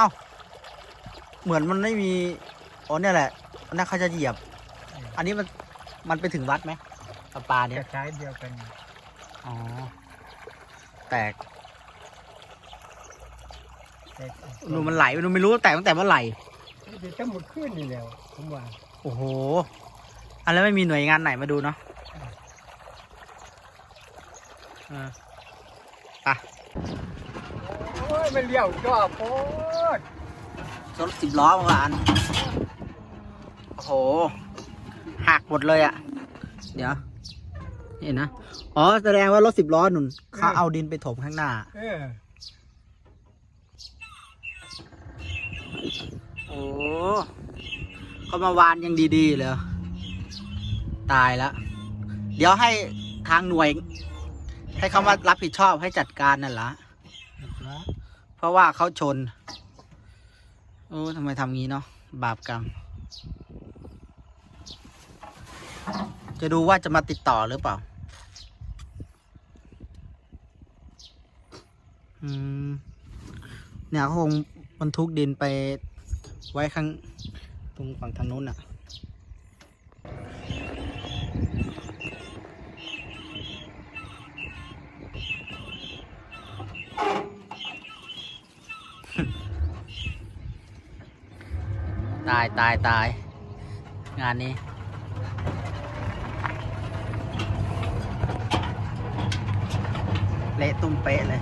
เอ้าเหมือนมันไม่มีอ๋อเนี่ยแหละอันนั่นเขาจะเหยียบ อันนี้มันมันไปถึงวัดไหมปลาปลาคเนี่ยล้ายๆเดียวกัน อ๋อ แตกแต่หนูมันไหลหนูไม่รู้แตกตั้งแต่เมื่อไหร่ เดี๋ยวจะหมดขึ้นนี่แล้วผมว่าโอ้โห อันแล้วไม่มีหน่วยงานไหนมาดูเนาะเออไปโอ้ย มันเลี้ยวจ่อโพดรถสิบล้อบางละอันโอ้โห หักหมดเลยอะ่ะ เดี๋ยวเห็นะ อ๋อ แสดงว่ารถสิบล้อหนุนเขาเอาดินไปถมข้างหน้า เออโอ้เขามาวานยังดีๆเลย ตายแล้ว เดี๋ยวให้ทางหน่วย ให้เขามารับผิดชอบให้จัดการนั่นละแล้ว เพราะว่าเขาชน โอ้ทำไมทำงี้เนาะบาปกรรม จะดูว่าจะมาติดต่อหรือเปล่า อืม เนี่ยเขาคงบรรทุกดินไปไว้ข้างตรงฝั่งทางนู้นอะ ตายตายตาย งานนี้ เละตุ้มเป๊ะเลย